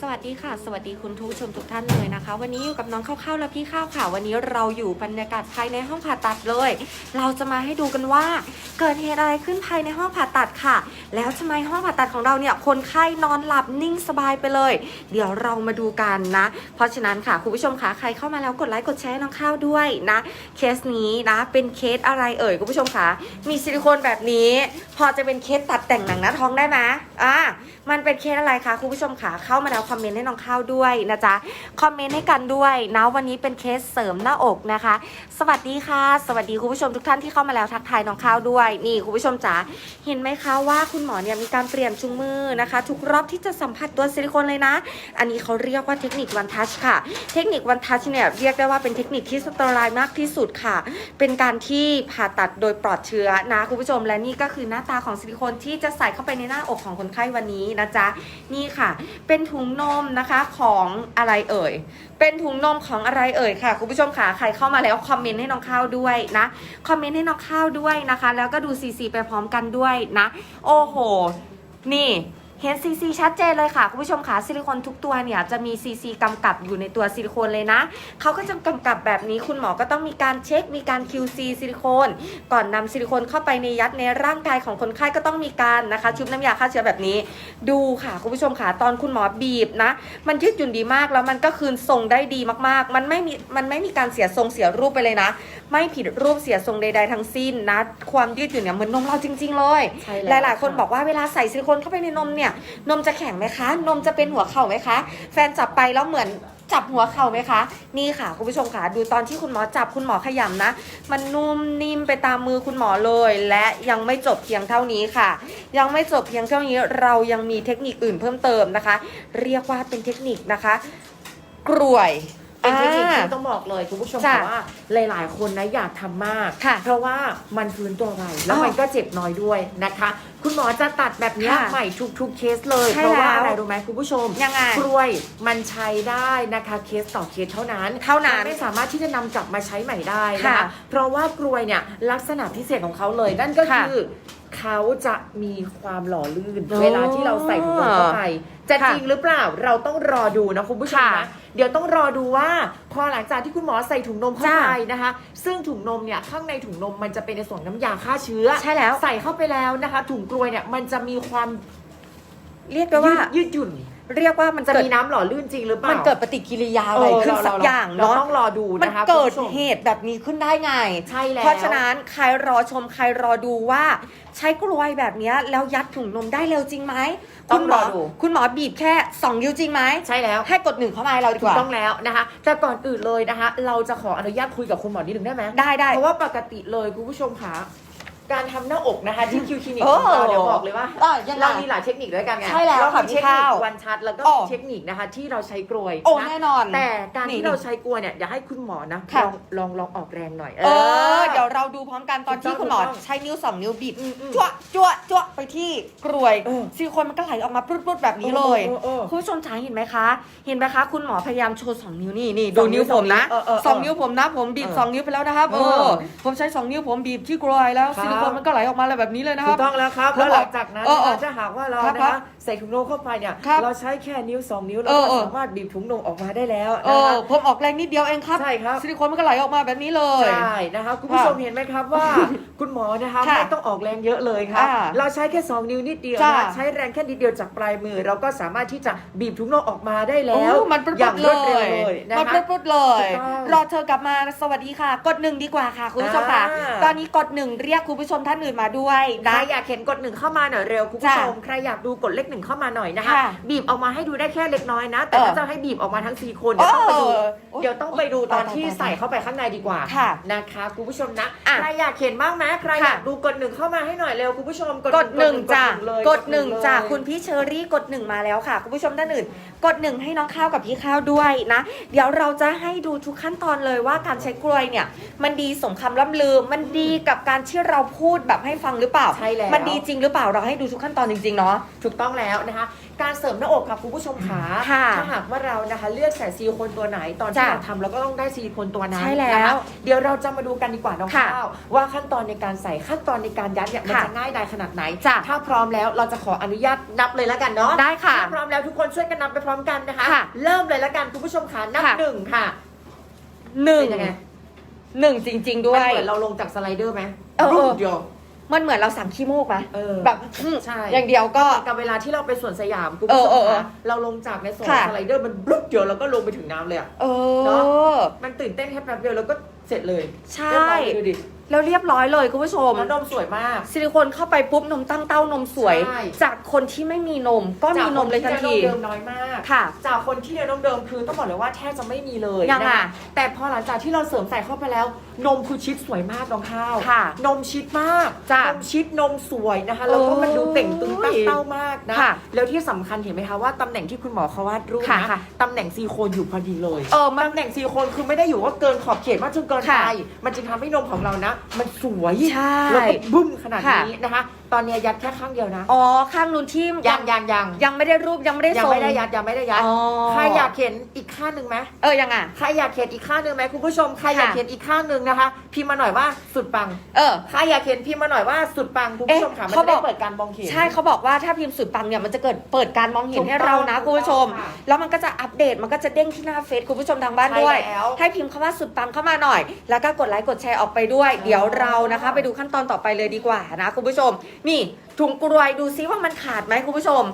สวัสดีค่ะ สวัสดีคุณผู้ชมทุกท่านเลยนะคะ วันนี้อยู่กับน้องข้าวๆและพี่ข้าวค่ะ วันนี้เราอยู่บรรยากาศภายในห้องผ่าตัดเลย เราจะมาให้ดูกันว่า เกิดเหตุอะไรขึ้นภายในห้องผ่าตัดค่ะ แล้วทำไมห้องผ่าตัดของเราเนี่ยคนไข้นอนหลับนิ่งสบายไปเลย เดี๋ยวเรามาดูกันนะ เพราะฉะนั้นค่ะคุณผู้ชมคะใครเข้ามาแล้วกดไลค์กดแชร์น้องข้าวด้วยนะเคสนี้นะเป็นเคสอะไรเอ่ยคุณผู้ชมคะมีซิลิโคนแบบนี้ พอจะเป็นเคสตัดแต่งหนังหน้าท้องได้ไหมอ่ามันเป็นเคสอะไรคะคุณผู้ชมคะเข้ามาแล้วคอมเมนต์ให้น้องข้าวด้วยนะจ๊ะคอมเมนต์ให้กันด้วยนะวันนี้เป็นเคสเสริมหน้าอกนะคะ สวัสดีค่ะ สวัสดีคุณผู้ชมทุกท่านที่เข้ามาแล้วทักทายน้องข้าวด้วย นี่คุณผู้ชมจ๋าเห็นไหมคะว่าคุณหมอเนี่ยมีการเปลี่ยนชุงมือนะคะ ทุกรอบที่จะสัมผัสตัวซิลิโคนเลยนะ อันนี้เขาเรียกว่าเทคนิควันทัชค่ะ เทคนิควันทัชเนี่ยเรียกได้ว่าเป็นเทคนิคที่สตอร์ไลน์มากที่สุดค่ะ เป็นการที่ผ่าตัดโดยปลอดเชื้อนะคุณผู้ชมและนี่ก็คือหน้าตาของซิลิโคนที่จะใส่เข้าไปในหน้าอกของคนไข้วันนี้นะจ๊ะนี่ค่ะ เป็นถุงนมนะคะของอะไรเอ่ย เป็นถุงนมของอะไรเอ่ยค่ะคุณผู้ชมค่ะใครเข้ามาแล้วคอมเมนต์ให้น้องข้าวด้วยนะคอมเมนต์ให้น้องข้าวด้วยนะคะ แล้วก็ดูซีซีไปพร้อมกันด้วยนะ โอ้โห นี่ เห็นซีซีชัดเจนเลยค่ะ คุณผู้ชมค่ะซิลิโคนทุกตัวเนี่ยจะมีซีซีกำกับอยู่ในตัวซิลิโคนเลยนะเขาก็จะกำกับแบบนี้คุณหมอก็ต้องมีการเช็ค มีการ QC ซิลิโคน ก่อนนำซิลิโคนเข้าไปในยัดในร่างกายของคนไข้ก็ต้องมีการนะคะชุบน้ำยาฆ่าเชื้อแบบนี้ ดูค่ะคุณผู้ชมค่ะตอนคุณหมอบีบนะ มันยืดหยุ่นดีมากแล้วมันก็คืนทรงได้ดีมากๆ มันไม่มีมันไม่มีการเสียทรงเสียรูปไปเลยนะ ไม่ผิดรูปเสียทรงใดๆทั้งสิ้นนะความยืดหยุ่นเนี่ยเหมือนนมเราจริง ๆ เลยใช่หแล้วลายๆ คนค่ะบอกว่าเวลาใส่ซิลิโคนเข้าไปในนมเนี่ยนมจะแข็งไหมคะ นมจะเป็นหัวเข่าไหมคะ แฟนจับไปแล้วเหมือนจับหัวเข่าไหมคะ นี่ค่ะคุณผู้ชมค่ะ ดูตอนที่คุณหมอจับคุณหมอขยำนะ มันนุ่มนิ่มไปตามมือคุณหมอเลย และยังไม่จบเพียงเท่านี้ค่ะ ยังไม่จบเพียงเท่านี้เรายังมีเทคนิคอื่นเพิ่มเติมนะคะ เรียกว่าเป็นเทคนิคนะคะกรวย เป็นเทคนิคอ่าที่ต้องบอกเลยคุณผู้ชมจ้ะค่ะว่าหลาย ๆ คนนะอยากทำมากค่ะเพราะว่ามันฟื้นตัวไวแล้วอ้าวมันก็เจ็บน้อยด้วยนะคะ คุณหมอจะตัดแบบเนี้ยค่ะใหม่ทุก ๆ เคสเลยใช่เพราะว่าแล้วอะไรรู้ไหมคุณผู้ชมยังไงกล้วยมันใช้ได้นะคะเคสต่อเคสเท่านั้น เท่านั้นมัไม่สามารถที่จะนำกลับมาใช้ใหม่ได้นะค่ะคะเพราะว่ากล้วยเนี่ยลักษณะพิเศษของเขาเลยนั่นก็ค่ะคือเขาจะมีความหล่อลื่นโอ้เวลาที่เราใส่ถุงมือเข้าไปจะค่ะจริงหรือเปล่าเราต้องรอดูนะคุณผู้ชมค่ะนะ เดี๋ยวต้องรอดูว่าพอหลังจากที่คุณหมอใส่ถุงนมเข้าจ้าไปนะคะ ซึ่งถุงนมเนี่ยข้างในถุงนมมันจะเป็นในส่วนน้ำยาฆ่าเชื้อใช่แล้วใส่เข้าไปแล้วนะคะ ถุงกลวยเนี่ยมันจะมีความเรียกได้ว่ายืดหยุ่น เรียกว่ามันจะเกิด มีน้ำหล่อลื่นจริงหรือเปล่ามันเกิดปฏิกิริยาอะไรขึ้นสักอย่างเราเนาะต้องรอดูมันนะคะเกิดคุณผู้ชมเหตุแบบนี้ขึ้นได้ไง ใช่แล้ว เพราะฉะนั้นใครรอชมใครรอดูว่า ใช้กลวยแบบเนี้ยแล้วยัดถุงนมได้เร็วจริงไหมต้คุองณหมรออดู คุณหมอบีบแค่2นิ้วจริงไหมใช่แล้ว ให้กดหนึ่งเข้ามาให้เราดีถูกกว่า ต้องแล้วนะคะ แต่ก่อนอื่นเลยนะคะ เราจะขออนุญาตคุยกับคุณหมอนิดนึงได้ไหมได้ได้เพราะว่าปกติเลยคุณผู้ชมคะ การทำหน้าอกนะคะที่คิวคลินิกโอ้ของเราเดี๋ยวบอกเลยว่าอะยังไงเรามีหลายเทคนิคด้วยกันไงใช่แล้วเราค่ะมีพี่เทคนิข้าวควันชัดแล้วก็อ๋อมีเทคนิคนะคะ ที่เราใช้กลวยโอ้นะแน่นอน แต่การนี่ที่เราใช้กลวยเนี่ยอยากให้คุณหมอนะค่ะลองลองลองออกแรงหน่อย เออ เดี๋ยวเราดูพร้อมกันตอนที่ถูกต้องคุณหมอถูกต้องใช้นิ้ว2นิ้วบีบอืมอืมจั่วจั่วจั่วไปที่กรวยเออซิลิโคนมันก็ไหลออกมาปรุดๆแบบนี้เลยเออเออเออคุณผู้ชมจ๋าเห็นไหมคะ เห็นไหมคะ คุณหมอพยายามโชว์สองนิ้วนี่นี่สดูองนิ้นิ้ววผมนะเออเออเออสองนิ้วผมนะผมบีบเออสองนิ้วไปแล้วนะครับเอเอออผมใช้สองนิ้วผมบีบที่กรวยแล้วครับซิลิโคนมันก็ไหลออกมาเลยแบบนี้เลยนะคถูรับกต้องแล้วครับผมแล้วบอกหลังจากนั้นเออเออถ้าหากว่าเราครับนะครัคะบใส่ถุงนมเข้าไปเนี่ยครับเราใช้แค่นิ้วสองนิ้วเราเออก็เออสามารถบีบถุงนมออกมาได้แล้วเอนะอคะผมออกแรงนิดเดียวเองครับใช่ครับซิลิโคนมันก็ไหลออกมาแบบนี้เลยใช่นะคะคุณผู้ชมเห็นไหมครับว่า คุณหมอนะคะค่ะไม่ต้องออกแรงเยอะเลยค่ะอ่าเราใช้แค่ 2 นิ้วนิดเดียวจ้านะคะใช้แรงแค่นิดเดียวจากปลายมือ เราก็สามารถที่จะบีบถุงนมออกมาได้แล้วโอ้มันปรุดอย่างๆรวดเร็วเลยนะมันคะปรุดๆเลยถูกต้องรอเธอกลับมาสวัสดีค่ะ กดหนึ่งดีกว่าค่ะคุณผู้ชมค่ะอ่าตอนนี้กดหนึ่งเรียกคุณผู้ชมท่านอื่นมาด้วยใครนะ อยากเห็นกดหนึ่งเข้ามาหน่อยเร็วคุณผู้ชมใครอยากดูกดเลขหนึ่งเข้ามาหน่อยนะคะค่ะบีบออกมาให้ดูได้แค่เล็กน้อยนะ แต่เออถ้าจะให้บีบออกมาทั้งซีโคนเดี๋ยวต้องไปดูเออเดี๋ยวต้องไปดูตอนที่ตายๆๆใส่เข้าไปข้างในดีกว่าค่ะนะคะคุณผู้ชมนะอะใครอยากเห็นบ้างไหมใครค่ะอยากดูกดหนึ่งเข้ามาให้หน่อยเร็วคุณผู้ชมกดหนึ่งจ้ะเลยกดหนึ่งจ้ะเลย คุณพี่เชอรี่กดหนึ่งมาแล้วค่ะ คุณผู้ชมท่านอื่น กดหนึ่งให้น้องข้าวกับพี่ข้าวด้วยนะ เดี๋ยวเราจะให้ดูทุกขั้นตอนเลยว่าการใช้กลวยเนี่ย มันดีสมคำล่ำลือ มันดีกับการที่เราพูดแบบให้ฟังหรือเปล่า ใช่แล้ว มันดีจริงหรือเปล่าเราให้ดูทุกขั้นตอนจริงๆเนาะ ถูกต้องแล้วแล้วนะคะ การเสริมหน้าอกค่ะคุณผู้ชมขาค่ะถ้าหากว่าเรานะคะ เลือกใส่ซิลิโคนตัวไหนตอนที่จ้ะเราทำเราก็ต้องได้ซิลิโคนตัวนั้นใช่แล้วนะคะเดี๋ยวเราจะมาดูกันดีกว่าน้องค่ะข้าวว่าขั้นตอนในการใส่ขั้นตอนในการยัดเนี่ยมันค่ะจะง่ายดายขนาดไหน จ้ะถ้าพร้อมแล้วเราจะขออนุญาตนับเลยแล้วกันเนาะได้ค่ะถ้าพร้อมแล้วทุกคนช่วยกันนับไปพร้อมกันนะคะ ค่ะเริ่มเลยแล้วกันคุณผู้ชมขานับค่ะ หนึ่งค่ะหนึ่งเป็นยังไง หนึ่งจริง ๆ ด้วมันย เหมือนเราลงจากสไลเดอร์ไหมเออเออรูปเดียว มันเหมือนเราสั่งขี้มูกไหมเออแบบอืมใช่ อย่างเดียวก็ กับเวลาที่เราไปสวนสยามคุณเอผู้อชเอมอเออคะเราลงจากในสวนค่ะ สไลเดอร์มันบลุ๊บเดียวแล้วก็ลงไปถึงน้ำเลยอะ เอเนอะอมันตื่นเต้นแค่แป๊บเดียวแล้วก็เสร็จเลยใช่ เรียบร้อยเลยดูดิ แล้วเรียบร้อยเลยคุณผู้ชมแล้วนมสวยมาก ซิลิโคนเข้าไปปุ๊บนมตั้งเต้านมสวย ใช่ จากคนที่ไม่มีนมก็มีนมเลยทันที จากคนที่เดินมน้อยมาก ค่ะ จากคนที่เดินนมเดิมคือต้องบอกเลยว่าแทบจะไม่มีเลยยังนะอะแต่พอหลังจากที่เราเสริมใส่เข้าไปแล้ว นมคือชิดสวยมากน้องข้าว ค่ะนมชิดมาก จ้ะนมชิดนมสวยนะคะ แล้วก็มันดูเต่งตึง ตั้งเต้ามากนะค่ะแล้วที่สำคัญเห็นไหมคะว่าตำแหน่งที่คุณหมอเขาวาดรูปค่ะนะค่ะตำแหน่งซีโคนอยู่พอดีเลยเออมันตำแหน่งซีโคนคือไม่ได้อยู่ว่าเกินขอบเขตมากจนเกินค่ะไปมันจึงทำให้นมของเรานะ มันสวยใช่แล้วก็บึ้มขนาดค่ะนี้นะคะ ตอนนี้ยัดแค่ข้างเดียวนะ อ๋อข้างนู้นที่ยังยังยังยังไม่ได้รูปยังไม่ได้ยังทรงไม่ได้ยัดยังไม่ได้ยัดอ๋อ ใครอยากเห็นอีกข้างหนึ่งไหมเออยังอะ ใครอยากเห็นอีกข้างหนึ่งไหมคุณผู้ชมใครอยากค่ะ เห็นอีกข้างหนึ่งนะคะ พิมพ์มาหน่อยว่าสุดปัง เออ ใครอยากเห็นพิมพ์มาหน่อยว่าสุดปังคุณผู้ชมค่ะเอ๊ะมันจะได้เขาบอก เปิดการมองเห็น ใช่เขาบอกว่าถ้าพิมพ์สุดปังเนี่ยมันจะเกิดเปิดการมองเห็นถูกให้เรานะต้องคุณผู้ชมถูกต้องค่ะแล้วมันก็จะอัปเดตมันก็จะเด้งที่หน้าเฟซคุณผู้ชมทางบ้านใช่ด้วยแล้วให้พิมพ์คำว่าสุดปังเข้ามาหน่อย แล้วก็กดไลค์กดแชร์ออกไปด้วย เดี๋ยวเรานะคะ ไปดูขั้นตอนต่อไปเลยดีกว่านะคุณผู้ชม นี่ถุงกรวยดูซิว่ามันขาดไหมคุณผู้ชม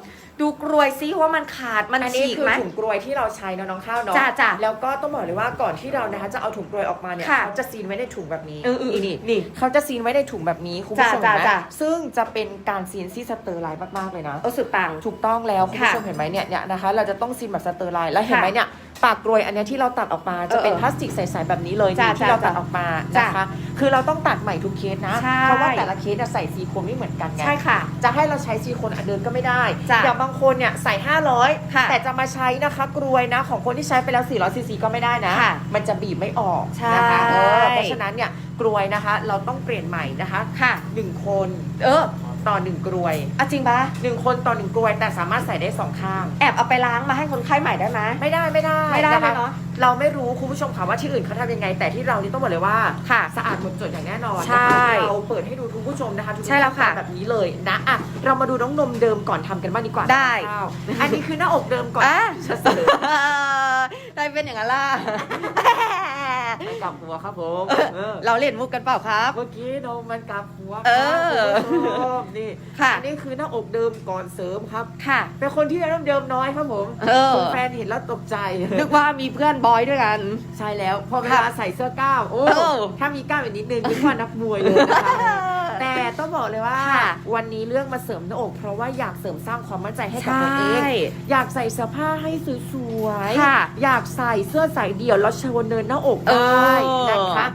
ดูกรวยซิว่ามันขาดมันอันนี้ฉีกคือไหม ถุงกรวยที่เราใช้เนอะน้องข้าวเนาะจ้ะจ้ะแล้วก็ต้องบอกเลยว่าก่อนที่เรานะคะจะเอาถุงกรวยออกมาเนี่ยค่ะ เขาจะซีนไว้ในถุงแบบนี้เออเออนี่นี่เขาจะซีนไว้ในถุงแบบนี้คุณผู้ชมจ้ะเห็นไหมจ้ะ ซึ่งจะเป็นการซีนที่สเตอร์ไลน์มากๆเลยนะ เออสุดปัง ถูกต้องแล้วคุณผู้ค่ะชมเห็นไหมเนี่ยเนี่ยนะคะ เราจะต้องซีนแบบสเตอร์ไลน์แล้วเห็นไหมค่ะเนี่ย ปากกรวยอันเนี้ยที่เราตัดออกมาจะเป็นเออพลาสติกใสๆแบบนี้เลยจ้ะนี่ที่เราจ้ะตัดออกมาจ้ะนะคะ คือเราต้องตัดใหม่ทุกเคสนะ ใช่ เพราะว่าแต่ละเคสอะใส่ซีโคนไม่เหมือนกันไง ใช่ค่ะ จะให้เราใช้ซีโคนอันเดิมก็ไม่ได้ จ้ะอย่างบางคนเนี่ยใส่ ค่ะ500 แต่จะมาใช้นะคะกรวยนะ ของคนที่ใช้ไปแล้ว 400ซีซีก็ไม่ได้นะ ค่ะมันจะบีบไม่ออกใช่ นะคะเออเพราะฉะนั้นเนี่ยกรวยนะคะ เราต้องเปลี่ยนใหม่นะคะค่ะ หนึ่งคน เออ ต่อหนึ่งกรวยเอาจริงปะหนึ่งคนต่อหนึ่งกรวย แต่สามารถใส่ได้สองข้าง แอบเอาไปล้างมาให้คนไข้ใหม่ได้ไหมไม่ได้ไม่ได้ไม่ได้นะคะเลยเนอะเราไม่รู้คุณผู้ชมค่ะว่าที่อื่นเขาทำยังไง แต่ที่เรานี่ต้องบอกเลยว่าค่ะ สะอาดหมดจดอย่างแน่นอนใช่นะคะเราเปิดให้ดูทุกผู้ชมนะคะทุกใช่แล้วค่ะขั้นตอนแบบนี้เลยนะอะเรามาดูน้องนมเดิมก่อนทำกันบ้างดีกว่าได้ข้าวอันนี้คือหน้าอกเดิมก่อนอะจะเสริมได้เป็นอย่างนั้นล่ะ กลับหัวครับผมเออเราเล่นมุกกันเปล่าครับ เมื่อกี้นมมันกลับหัวเออครับคุณผู้ชมนี่ค่ะ อันนี้คือหน้าอกเดิมก่อนเสริมครับ ค่ะ เป็นคนที่เริ่มเดิมน้อยครับผมเออ คุณแฟนเห็นแล้วตกใจ นึกว่ามีเพื่อนบอยด้วยกัน ใช่แล้วพอเวลาใส่เสื้อกล้ามโอ้เออถ้ามีกล้ามอีกนิดนึงนึกว่านักมวยเลยนะคะ ต่ต้องบอกเลยว่าค่ะวันนี้เรื่องมาเสริมหน้าอก เพราะว่าอยากเสริมสร้างความมั่นใจให้ใชกับตัวเอง่อยากใส่เสื้อผ้าให้สวยค่ะอยากใส่เสื้อใส่เดี่ยวแล้วโชว์เนินหน้าอกเอได้อนะคะ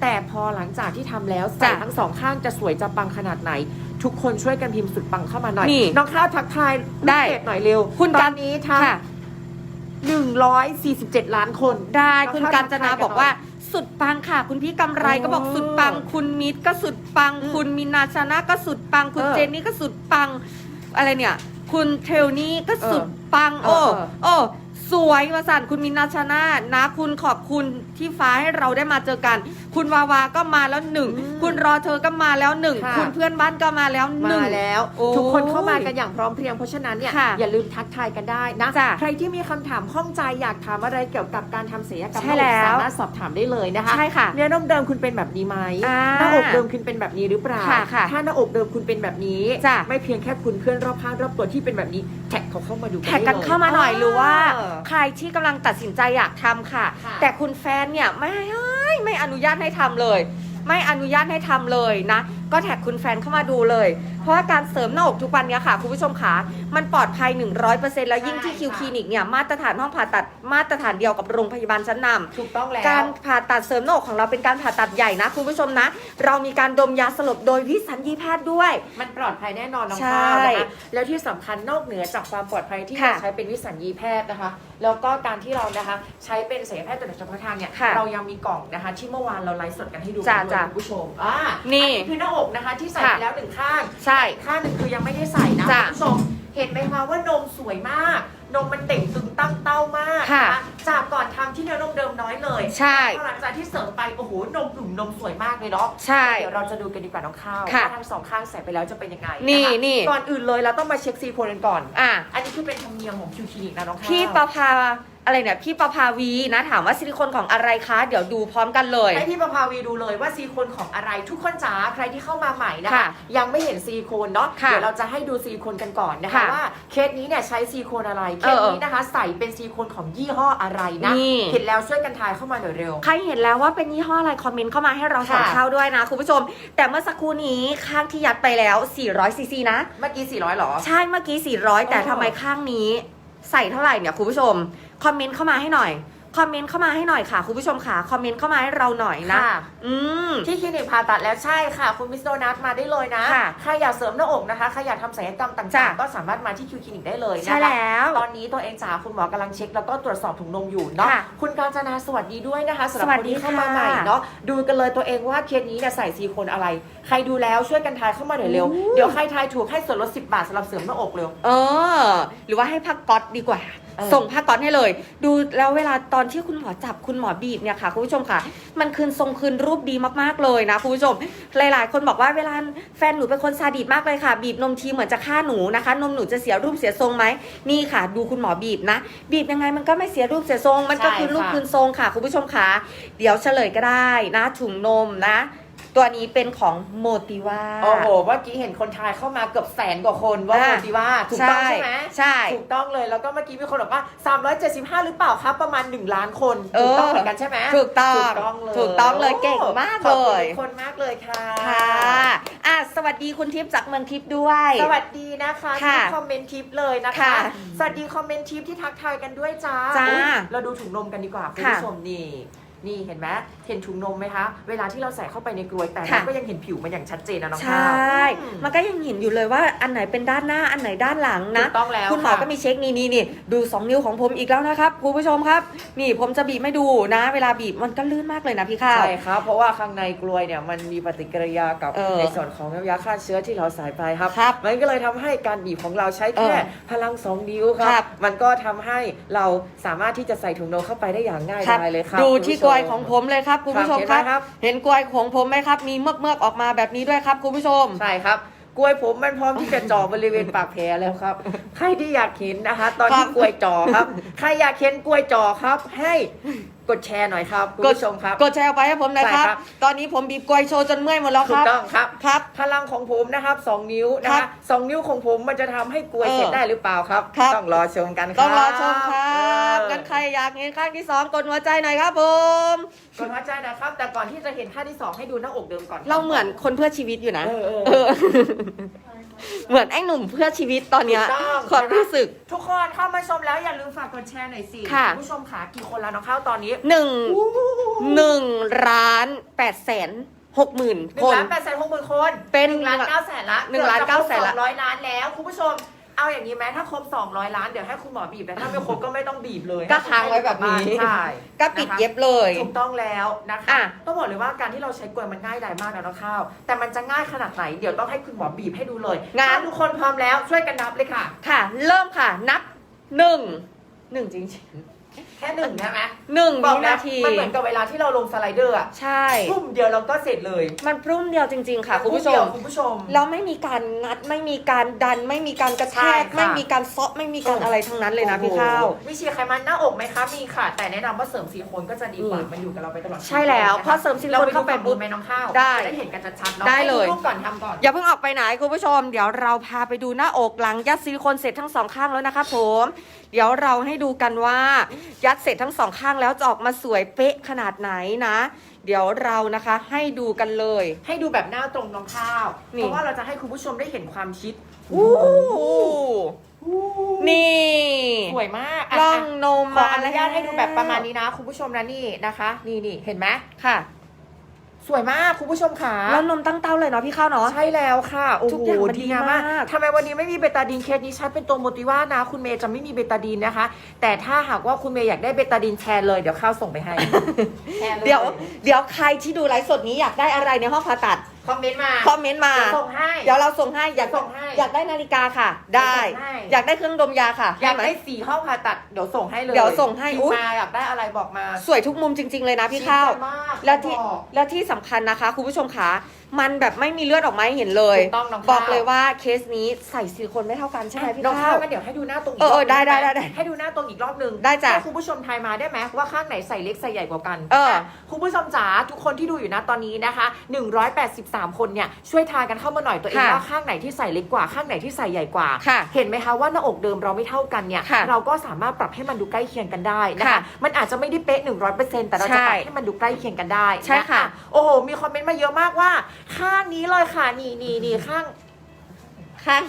แต่พอหลังจากที่ทำแล้วใส่จ้ะทั้งสองข้างจะสวยจะปังขนาดไหน ทุกคนช่วยกันพิมพ์สุดปังเข้ามาหน่อยนี่น้องข้าวทักทายได้ลูกเพจหน่อยเร็ว คุณตกัอนนนี้ทั้งค่ะ 147 ล้านคน ได้น้องคุณข้วกาญจนาทัทยบอกว่าสุดปังค่ะ คุณพี่กำไรก็บอกโอ้สุดปัง คุณมิตรก็สุดปังอืมคุณมินาชนะก็สุดปัง คุณเออเจนนี่ก็สุดปัง อะไรเนี่ย คุณเทลนี่ก็สุดเออปังเอโอ้อเออโอ้สวยมาสั่นคุณมินาชนะนะ คุณขอบคุณที่ฟ้าให้เราได้มาเจอกัน คุณวาวาก็มาแล้วหนึ่งอืมคุณรอเธอก็มาแล้วหนึ่งค่ะ คุณเพื่อนบ้านก็มาแล้วหนึ่ง มาแล้ว โอ้ยทุกคนเข้ามากันอย่างพร้อมเพรียงเพราะฉะนั้นเนี่ยค่ะอย่าลืมทักทายกันได้นะ จ้ะใครที่มีคำถามข้องใจอยากถามอะไรเกี่ยวกับการทำศัลยกรรมใช่แล้วสามารถสอบถามได้เลยนะคะใช่ค่ะ เนื้อนมเดิมคุณเป็นแบบนี้ไหมอ่าหน้าอกเดิมคุณเป็นแบบนี้หรือเปล่าค่ะค่ะถ้าหน้าอกเดิมคุณเป็นแบบนี้ จ้ะ ไม่เพียงแค่คุณเพื่อนรอบข้างรอบตัวที่เป็นแบบนี้แท็กเขาเข้ามาดูกันแท็กกันได้ลยเข้ามาหน่อยหรือว่า เออ ใครที่กำลังตัดสินใจอยากทำค่ะ ค่ะ แต่คุณแฟนเนี่ยไม่ให้ ไม่อนุญาตให้ทำเลย ไม่อนุญาตให้ทำเลยนะ ก็แท็กคุณแฟนเข้ามาดูเลย เพราะว่าการเสริมหน้าอกทุกวันเนี้ยค่ะคุณผู้ชมขามันปลอดภัย 100%แล้วยิ่งที่ใช่คิวค่ะคลินิกเนี่ยมาตรฐานห้องผ่าตัดมาตรฐานเดียวกับโรงพยาบาลชั้นนำ ถูกต้องแล้ว การผ่าตัดเสริมหน้าอกของเราเป็นการผ่าตัดใหญ่นะคุณผู้ชมนะ เรามีการดมยาสลบโดยวิสัญญีแพทย์ด้วย มันปลอดภัยแน่นอนน้องใช่ข้าวนะคะแล้วที่สำคัญนอกเหนือจากความปลอดภัยที่ค่ะเราใช้เป็นวิสัญญีแพทย์นะคะ แล้วก็การที่เรานะคะใช้เป็นศัลยแพทย์ตัวเฉพาะทางเนี่ยค่ะเรายังมีกล่องนะคะ ที่เมื่อวานเราไลฟ์สดกันให้ดูจ้ะกันด้วยจ้ะคุณผู้ชมอ่านี่ อัคือหน้าอกนะคะที่ใส่ค่ะไปแล้วหนึ่งข้างใช่ ข้างหนึ่งคือยังไม่ได้ใส่นะจ้ะคุณผู้ชมเห็นไหมคะว่านมสวยมาก นมมันเต่งตึงตั้งเต้ามากค่ะ นจากก่อนทำที่เนื้อนมเดิมน้อยเลยใช่ พอหลังจากที่เสริมไปโอ้โหนมกลุ่มนมสวยมากเลยเนาะ ใช่ เดี๋ยวเราจะดูกันดีกว่าน้องข้าวค่ะว่าทั้งสองข้างใส่ไปแล้วจะเป็นยังไงนี่ะคะนี่ ก่อนอื่นเลยเราต้องมาเช็คซิลิโคนกันก่อน อะ อันนี้คือเป็นธรรมเนียมของคิวคลินิกนะน้องข้าว พี่ประภา อะไรเนี่ยพี่ประภาวีนะถามว่าซิลิโคนของอะไรคะ เดี๋ยวดูพร้อมกันเลย ให้พี่ประภาวีดูเลยว่าซิลิโคนของอะไรทุกคนจ๋าใครที่เข้ามาใหม่นะคะค่ะยังไม่เห็นซิลิโคนเนาะค่ะเดี๋ยวเราจะให้ดูซิลิโคนกันก่อนนะคะค่ะว่าเคสนี้เนี่ยใช้ซิลิโคนอะไรเคเอสอนี้นะคะ ใส่เป็นซิลิโคนของยี่ห้ออะไรนะนี่ เห็นแล้วช่วยกันทายเข้ามาหน่อยเร็ว ใครเห็นแล้วว่าเป็นยี่ห้ออะไรคอมเมนต์เข้ามาให้เราสอนค่ะ เข้าด้วยนะคุณผู้ชม แต่เมื่อสักครู่นี้ข้างที่ยัดไปแล้ว 400ซีซีนะ เมื่อกี้400หรอ ใช่เมื่อกี้ 400 แต่อ๋อทำไมข้างนี้ ใส่เท่าไหร่เนี่ยคุณผู้ชม คอมเมนต์เข้ามาให้หน่อย คอมเมนต์เข้ามาให้หน่อยค่ะ คุณผู้ชมค่ะ คอมเมนต์เข้ามาให้เราหน่อยนะ ค่ะ อืม ที่คลินิกผ่าตัดแล้วใช่ค่ะ คุณมิสโดนัทมาได้เลยนะค่ะใครอยากเสริมหน้าอกนะคะใครอยากทำศัลยกรรมต่าจ้ะ งๆ ก็สามารถมาที่คิวคลินิกได้เลยนะคะ ใช่แล้ว ตอนนี้ตัวเองจ๋าคุณหมอกำลังเช็ค แล้วก็ตรวจสอบถุงนมอยู่เนาะค่ะคุณกาญจนาสวัสดีด้วยนะคะสำหรับสวัสคนดีที่เข้ามาค่ะใหม่เนาะดูกันเลยตัวเองว่าเคสนี้เนี่ยใส่ซีลิโคนอะไร ใครดูแล้วช่วยกันทายเข้ามาหน่อยเร็ว อู้ เดี๋ยวใครทายถูกให้ส่วนลด 10 บาทสำหรับเสริมหน้าอกเร็ว เออ หรือว่าให้พักก๊อตดีกว่า เออ ส่งผ้าก๊อตให้เลย ดูแล้วเวลาตอนที่คุณหมอจับคุณหมอบีบเนี่ยค่ะคุณผู้ชมค่ะ มันคืนทรงคืนรูปดีมากๆเลยนะคุณผู้ชม หลาย ๆ คนบอกว่าเวลาแฟนหนูเป็นคนซาดิสมากเลยค่ะ บีบนมทีเหมือนจะฆ่าหนูนะคะ นมหนูจะเสียรูปเสียทรงไหมนี่ค่ะ ดูคุณหมอบีบนะ บีบยังไงมันก็ไม่เสียรูปเสียทรง มันก็ใช่คือรูปค่ะ คืนทรงค่ะคุณผู้ชมค่ะ เดี๋ยวเฉลยก็ได้นะถุงนมนะ ตัวนี้เป็นของโมติว่า โอ้โหเมื่อกี้เห็นคนทายเข้ามาเกือบแสนกว่าคนว่าอะโมติว่าถูกต้องใช่ไหมใช่ ถูกต้องเลยแล้วก็เมื่อกี้มีคนบอกว่า 375 หรือเปล่าครับ ประมาณ 1 ล้านคนเออถูกต้องเหมือนกันใช่ไหมถูกต้องถูกต้องเลยถูกต้องเลยเก่งมากขอบคุณเลยทุกคนมากเลยค่ะ ค่ะอะ สวัสดีคุณทิพย์จากเมืองทิพย์ด้วย สวัสดีนะคะค่ะที่คอมเมนต์ทิปเลยนะคะ ค่ะสวัสดีคอมเมนต์ทิปที่ทักทายกันด้วยจ้าจ้าอุ๊ยเราดูถุงนมกันดีกว่าคุณค่ะ ผู้ชมนี่ นี่เห็นไหมเห็นถุงนมไหมคะ เวลาที่เราใส่เข้าไปในกรวยแต่ค่ะเราก็ยังเห็นผิวมันอย่างชัดเจนนะน้องใชข้าว่อืมมันก็ยังเห็นอยู่เลยว่าอันไหนเป็นด้านหน้าอันไหนด้านหลังนะ ถูกต้องแล้วคุณหมอค่ะก็มีเช็คนี่นี่นี่ดู 2 นิ้วของผมอีกแล้วนะครับคุณผู้ชมครับ นี่ผมจะบีบไม่ดูนะ เวลาบีบมันก็ลื่นมากเลยนะพี่ข้าว ใช่ครับ เพราะว่าข้างในกลวยเนี่ยมันมีปฏิกิริยากับเออในส่วนของน้ำยาฆ่าเชื้อที่เราใส่ไปครับ ครับมันก็เลยทำให้การบีบของเราใช้แค่เออพลังสองนิ้วคครัรับ บ มันก็ทำให้เราสามารถที่จะใส่ถุงนมเข้าไปได้อย่างง่ายครับดายเลยครับดูคุณที่ผู้ชกลวยของผมเลยครับคุณผู้ชมครับ เห็นไหครับเห็นกลวยของผมไหมครับ มีเมือกเมือกๆออกมาแบบนี้ด้วยครับคุณผู้ชม ใช่ครับกล้วยผมมันพร้อมที่จะจ่อบริเวณปากแผลแล้วครับ ใครที่อยากเห็นนะคะ ตอนที่ครับกล้วยจ่อครับ ใครอยากเห็นกล้วยจ่อครับ ให้กดแชร์หน่อยครับคุณผู้ชมครับ กดแชร์ออกไปให้ผมหนะครัใช่บครับ ตอนนี้ผมบีบกลวยโชว์จนเมื่อยหมดแล้วถูคกรับ ต้องครับ ครับ พลังของผมนะครับสองนิ้วนะครัคะบสองนิ้วของผมมันจะทำให้กล้วยเออเสร็จได้หรือเปล่าครับ ครับ ต้องรอชมกันครับต้องรอชมครับเออ กันใครอยากเห็นข้างที่สองกดหัวใจหน่อยครับผม กดหัวใจนะครับ แต่ก่อนที่จะเห็นท่าที่สองให้ดูหน้าอกเดิมก่อนเราเหมือนคนเพื่อชีวิตอยู่นะ เออเออ เออ เหมือนไอ้หนุ่มเพื่อชีวิตตอนเนี้ยถูกต้อง ความรู้สึก ทุกคนเข้ามาชมแล้วอย่าลืมฝากกดแชร์หน่อยสิค่ะ ณผู้ชมขากี่คนแล้วน้องข้าวตอนนี้หนึ่งหนึ่งล้านแปดแสนหกหมื่นหนึ่คงน ล้านแปดแสนหกหมื่นคนเป็นหนึ่งล้านเก้าแสนละหนึ่งล้านเก้าแสนละสองร้อยล้านแล้วคุณผู้ชม เอาอย่างนี้ไหมถ้าครบ 200 ล้านเดี๋ยวให้คุณหมอบีบแต่ถ้าไม่ครบก็ไม่ต้องบีบเลยก็ค้างไว้แบบนี้ใช่ก็ปิดเย็บเลยถูกต้องแล้วนะคะอะต้องบอกเลยว่าการที่เราใช้กลวยมันง่ายดายมากนะน้องข้าวแต่มันจะง่ายขนาดไหนเดี๋ยวต้องให้คุณหมอบีบให้ดูเลยงั้นถ้าทุกคนพร้อมแล้วช่วยกันนับเลยค่ะ ค่ะ เริ่มค่ะ นับหนึ่งหนึ่งจริง แค่หนึ่งใช่ไหมๆหนึ่งบอกวินะนาที มันเหมือนกับเวลาที่เราลงสไลเดอร์อะใช่ปุ่มเดียวเราก็เสร็จเลย มันพรุ่มเดียวจริง ๆ ค่ะคุณผู้ชเดียมวคุณผู้ชม แล้วไม่มีการงัดไม่มีการดัน ไม่มีการกระแทใช่กค่ะไม่มีการเซาะไม่มีการอะไรทั้งนั้นเลยนะพี่โอ้โหข้าวมีฉีดไขมันหน้าอกไหมคะมีค่ะ แต่แนะนำว่าเสริมซิลิโคนก็จะดีกว่าอืมมันอยู่กับเราไปตลอดใช่แล้วพอเสริมซิลิโคนเข้าไปปุ๊บรไหมน้องข้าวได้จะได้เห็นกันชัดๆเนาะได้เลยให้รูปก่อนทำก่อนอย่าเพิ่งออกไปไหนคุณผู้ชม เดี๋ยวเราพาไปดูหน้าอกหลังยัดซิลิโคนเสร็จทั้งสองข้างแล้วนะคะผมเดี๋ยวเราให้ดูกันว่ายัดเสร็จทั้งสองข้างแล้วจะออกมาสวยเป๊ะขนาดไหนนะ เดี๋ยวเรานะคะให้ดูกันเลย ให้ดูแบบหน้าตรงน้องข้าว นี่ เพราะว่าเราจะให้คุณผู้ชมได้เห็นความชิดอู้นี่ สวยมากะล่องนมขอมาอนุญาตให้ดูแบบประมาณนี้นะ คุณผู้ชมนะนี่นะคะ นี่นี่เห็นไหมค่ะ สวยมากคุณผู้ชมค่ะแล้วนมตั้งเต้าเลยเนาะพี่ข้าวเนาะ ใช่แล้วค่ะ โอ้ทุกโหอย่างมันดีดีงามมากมากทำไมวันนี้ไม่มีเบตาดีนเคสนี้ชัดเป็นตัวโมติว่านะ คุณเมย์จะไม่มีเบตาดีนนะคะ แต่ถ้าหากว่าคุณเมย์อยากได้เบตาดีนแชร์เลยเดี๋ยวข้าวส่งไปให้ แชร์ล เดี๋ยวเดี๋ยวใครที่ดูไลฟ์สดนี้อยากได้อะไรในห้องผ่าตัด คอมเมนต์มาคอมเมนต์มา เดี๋ยวส่งให้ เดี๋ยวเราส่งให้อยากส่งให้อยากได้นาฬิกาค่ะ ได้ ส่งให้ อยากได้เครื่องดมยาค่ะอยากให้ไหมได้สีห้องผ่าตัดเดี๋ยวส่งให้เลยเดี๋ยวส่งให้พิมพ์อุ๊ยมาอยากได้อะไรบอกมาสวยทุกมุมจริง ๆ เลยนะพี่ข้าวชิ้นใหญ่มากแล้วที่บอก แล้วที่สำคัญนะคะ คุณผู้ชมคะ มันแบบไม่มีเลือดออกมาให้เห็นเลย ถูกต้องน้องบอกข้าวเลยว่าเคสนี้ใส่ซิลิโคนไม่เท่ากันใช่ไหมพี่น้องข้าข้าว วงั้นเดี๋ยวให้ดูหน้าตรงอีกเออเออรบหนึ่งได้ได้ได้ให้ดูหน้าตรงอีกรอบหนึ่งได้จ้ะให้คุณผู้ชมทายมาได้ไหมว่าข้างไหนใส่เล็กใส่ใหญ่กว่ากันเออะคุณผู้ชมจ๋าทุกคนที่ดูอยู่นะตอนนี้นะคะ 183 คนเนี่ยช่วยทายกันเข้ามาหน่อยตัวเองค่ะว่าข้างไหนที่ใส่เล็กกว่าข้างไหนที่ใส่ใหญ่กว่า ค่ะเห็นไหมคะว่าหน้าอกเดิมเราไม่เท่ากันเนี่ยค่ะเราก็สามารถปรับให้มันดูใกล้เคียงกันได้นะค่ะคะมันอาจจะไม่ได้เป๊ะ100%แต่เราจะปรับใช่ให้มันดูใกล้เคียงกันได้ใช่ค่ะนโอ้โหมีคอมเมนต์มาเยอะมากว่าข้างนี้เลยค่ะ นี่นี่นี่ข้าง ข้าง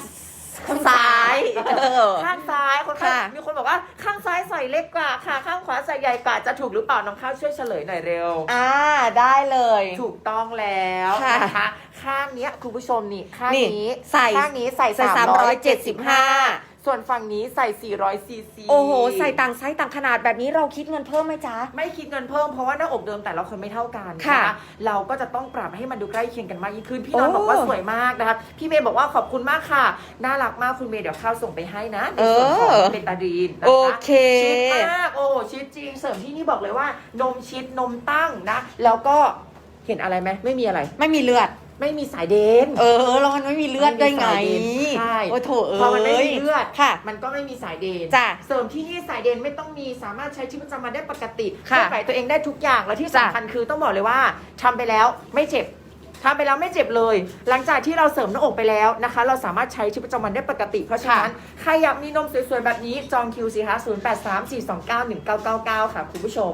ซ้าย เออ ข้างซ้ายคนข้างค่ะ มีคนบอกว่าข้างซ้ายใส่เล็กกว่าค่ะ ข้างขวาใส่ใหญ่กว่าจะถูกหรือเปล่าน้องข้าวช่วยเฉลยหน่อยเร็ว อ่าได้เลย ถูกต้องแล้วค่ะนะคะข้างเนี้ยคุณผู้ชมนี่ข้างนี่นี้ใส่ข้างนี้ใส่ใส่375 ส่วนฝั่งนี้ใส่ 400 ซีซีโอ้โห ใส่ต่างไซส์ต่างขนาดแบบนี้เราคิดเงินเพิ่มไหมจ๊ะ ไม่คิดเงินเพิ่มเพราะว่าหน้าอกเดิมแต่ละคนไม่เท่ากันค่ะนเราก็จะต้องปรับให้มันดูใกล้เคียงกันมากยิ่งขึ้น พี่นอนโอ้บอกว่าสวยมากนะคะ พี่เมย์บอกว่าขอบคุณมากค่ะ น่ารักมากคุณเมย์เดี๋ยวข้าวส่งไปให้นะในส่วนของเออเบตาดีนนะคะโอเคชิดมากโอ้ชิดจริงเสริมที่นี่บอกเลยว่านมชิดนมตั้งนะ แล้วก็เห็นอะไรไหมไม่มีอะไร ไม่มีเลือด ไม่มีสายเดนเออแล้วมันไม่มีเลือดได้ไงใช่โอ้โถเอ้ยพอมันไม่มีเลือดค่ะ มันก็ไม่มีสายเดนจ้ะเสริมที่นี่สายเดนไม่ต้องมีสามารถใช้ชีวิตประจำวันได้ปกติค่ะเคลื่อนไหวตัวเองได้ทุกอย่างและที่สำคัญคือต้องบอกเลยว่าทำไปแล้วไม่เจ็บทำไปแล้วไม่เจ็บเลย หลังจากที่เราเสริมหน้าอกไปแล้วนะคะ เราสามารถใช้ชีวิตประจำวันได้ปกติ เพราะฉะนั้น ใครอยากมีนมสวยๆ แบบนี้จองคิวสิคะ 0834291999 ค่ะ คุณผู้ชม